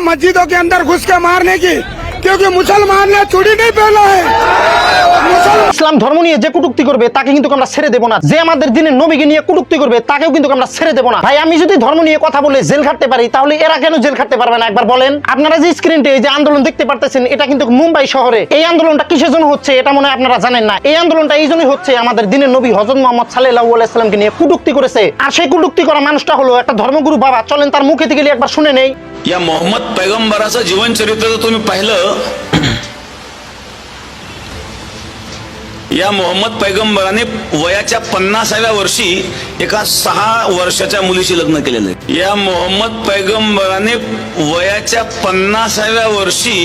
मस्जिदों के अंदर घुस के मारने की। क्योंकि मुसलमान ने चूड़ी नहीं पहना है मुसलमान ইসলাম ধর্ম নিয়ে যে কুটুক্তি করবে তাকে কিন্তু আমরা ছেড়ে দেবো না যে আমাদের দিনের নবীকে নিয়ে কুটুক্তি করবে তাকেও কিন্তু আমরা ছেড়ে দেবো না ভাই আমি যদি ধর্ম নিয়ে কথা বলে জেল খাটতে পারি তাহলে এরা কেন জেল খাটতে পারবে না একবার বলেন আপনারা যে স্ক্রিনটে এই যে আন্দোলন দেখতে পারতেছেন এটা কিন্তু মুম্বাই শহরে এই আন্দোলনটা কিসের জন্য হচ্ছে এটা মনে হয় আপনারা জানেন না এই আন্দোলনটা এই জন্যই হচ্ছে আমাদের দিনের নবী হজরত মোহাম্মদ সাল্লাহ আলাইসালামকে নিয়ে কুটুক্তি করেছে আর সেই কুটুক্তি করা মানুষটা হলো একটা ধর্মগুরু বাবা চলেন তার মুখে থেকে একবার শুনে নেই या मोहम्मद पैगंबराचं जीवनचरित्र जर तुम्ही पाहिलं या मोहम्मद पैगंबराने वयाच्या पन्नासाव्या वर्षी एका सहा वर्षाच्या मुलीशी लग्न केलेलं आहे या मोहम्मद पैगंबराने वयाच्या पन्नासाव्या वर्षी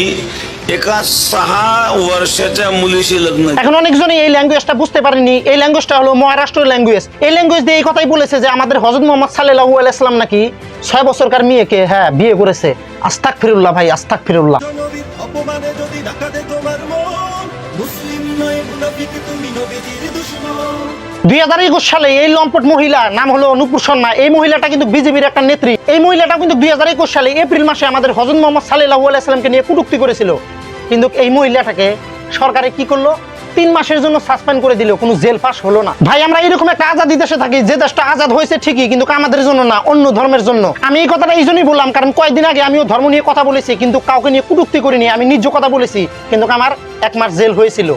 एका सहा वर्षाच्या मुलीशी लग्न केलं এখন অনেকজনই এই ল্যাঙ্গুয়েজটা বুঝতে পারেনি এই ল্যাঙ্গুয়েজটা হলো মহারাষ্ট্রের ল্যাঙ্গুয়েজ এই ল্যাঙ্গুয়েজ দিয়ে এই কথাই বলেছে যে আমাদের হজরত মোহাম্মদ সাল্লাহু আলাইসাল্লাম নাকি ছয় বছরকার মেয়েকে হ্যাঁ বিয়ে করেছে আস্তাক ফিরুল্লাহ ভাই আস্তাক ফিরুল্লাহ নবীর অপমানে দুই হাজার একুশ সালে এই লম্পট মহিলা নাম হলো অনুপুর শর্মা। এই মহিলাটা কিন্তু বিজেপির একটা নেত্রী। এই মহিলাটা কিন্তু দুই হাজার একুশ সালে এপ্রিল মাসে আমাদের হজরত মোহাম্মদ সাল্লাহু আলাইসাল্লামকে নিয়ে কুটুক্তি করেছিল। কিন্তু এই মহিলাটাকে সরকারে কি করল? তিন মাসের জন্য সাসপেন্ড করে দিল কোনো জেল পাস হলো না। ভাই, আমরা এরকম একটা আজাদি দেশে থাকি, যে দেশটা আজাদ হয়েছে ঠিকই, কিন্তু আমাদের জন্য না, অন্য ধর্মের জন্য। আমি এই কথাটা এই জন্যই বললাম, কারণ কয়েকদিন আগে আমিও ধর্ম নিয়ে কথা বলেছি, কিন্তু কাউকে নিয়ে কুটুক্তি করিনি, আমি নিজ কথা বলেছি, কিন্তু আমার এক মাস জেল হয়েছিল।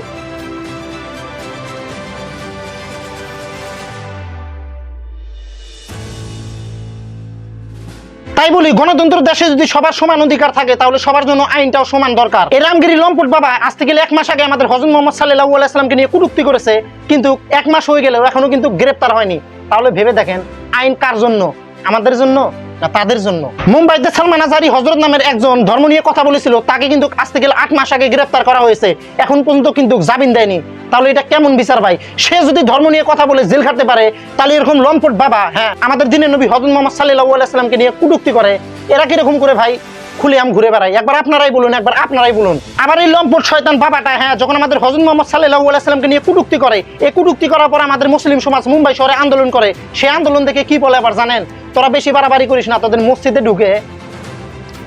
তাই বলি, গণতন্ত্র দেশে যদি সবার সমান অধিকার থাকে, তাহলে সবার জন্য আইনটাও সমান দরকার। এই রামগিরি লম্পট বাবা, আজ থেকে এক মাস আগে আমাদের হজরত মোহাম্মদ সাল্লাহ আলাইসলামকে নিয়ে কুটুক্তি করেছে, কিন্তু এক মাস হয়ে গেলেও এখনও কিন্তু গ্রেপ্তার হয়নি। তাহলে ভেবে দেখেন, আইন কার জন্য? আমাদের জন্য না তাদের জন্য? মুম্বাইতে সালমান আজারি হজরত নামের একজন ধর্ম নিয়ে কথা বলেছিল, তাকে কিন্তু আজ থেকে আট মাস আগে গ্রেফতার করা হয়েছে। এখন পর্যন্ত কিন্তু জামিন দেয়নি। তাহলে এটা কেমন বিচার ভাই? সে যদি ধর্ম নিয়ে কথা বলে জেল খাটতে পারে, তাহলে এরকম লম্পট বাবা হ্যাঁ আমাদের দিনের নবী হজরত মোহাম্মদ সাল্লাহ আলাইসালামকে নিয়ে কুটুক্তি করে। এরা কীরকম করে ভাই? খুলে আম ঘুরে বেড়াই একবার আপনারাই বলুন, একবার আপনারাই বলুন। আবার এই লম্পট শয়তান বাবাটা হ্যাঁ যখন আমাদের হজরত মোহাম্মদ সাল্লাহ আলাইসালামকে নিয়ে কুটুক্তি করে, এই কুটুক্তি করার পর আমাদের মুসলিম সমাজ মুম্বাই শহরে আন্দোলন করে। সেই আন্দোলন থেকে কি বলে আবার জানেন? তোরা বেশি বাড়াবাড়ি করিস না, তাদের মসজিদে ঢুকে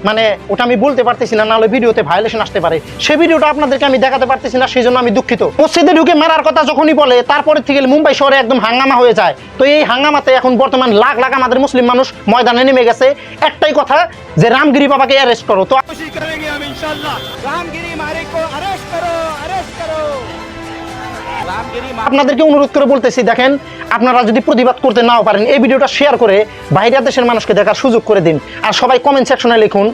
মানে ওটা আমি বলতে পারতেছি না, নাহলে ভিডিওতে ভায়োলেশন আসতে পারে। সে ভিডিওটা আপনাদেরকে আমি দেখাতে পারতেছি না সেই জন্য আমি দুঃখিত। মসজিদে ঢুকে মারার কথা যখনই বলে তারপরে থেকে মুম্বাই শহরে একদম হাঙ্গামা হয়ে যায়। তো এই হাঙ্গামাতে এখন বর্তমান লাখ লাখ আমাদের মুসলিম মানুষ ময়দানে নেমে গেছে। একটাই কথা যে, রামগিরি বাবাকে অ্যারেস্ট করো। তো রামগিরি মারে করো। আপনাদেরকে অনুরোধ করে বলতেছি, দেখেন, আপনারা যদি প্রতিবাদ করতে নাও পারেন, এই ভিডিওটা শেয়ার করে বাইরের দেশের মানুষকে দেখার সুযোগ করে দিন। আর সবাই কমেন্ট সেকশনে লিখুন,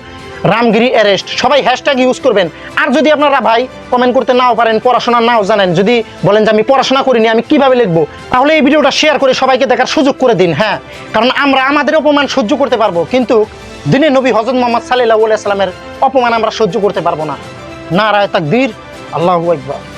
রামগিরি অ্যারেস্ট সবাই হ্যাশট্যাগ ইউজ করবেন। আর যদি আপনারা ভাই কমেন্ট করতে নাও পারেন, পড়াশোনা নাও জানেন, যদি বলেন যে আমি পড়াশোনা করিনি, আমি কীভাবে লিখব? তাহলে এই ভিডিওটা শেয়ার করে সবাইকে দেখার সুযোগ করে দিন হ্যাঁ? কারণ আমরা আমাদের অপমান সহ্য করতে পারব, কিন্তু দিনে নবী হজরত মোহাম্মদ সাল্লাহ সাল্লামের অপমান আমরা সহ্য করতে পারব না। না তাকবীর, আল্লাহু আকবার।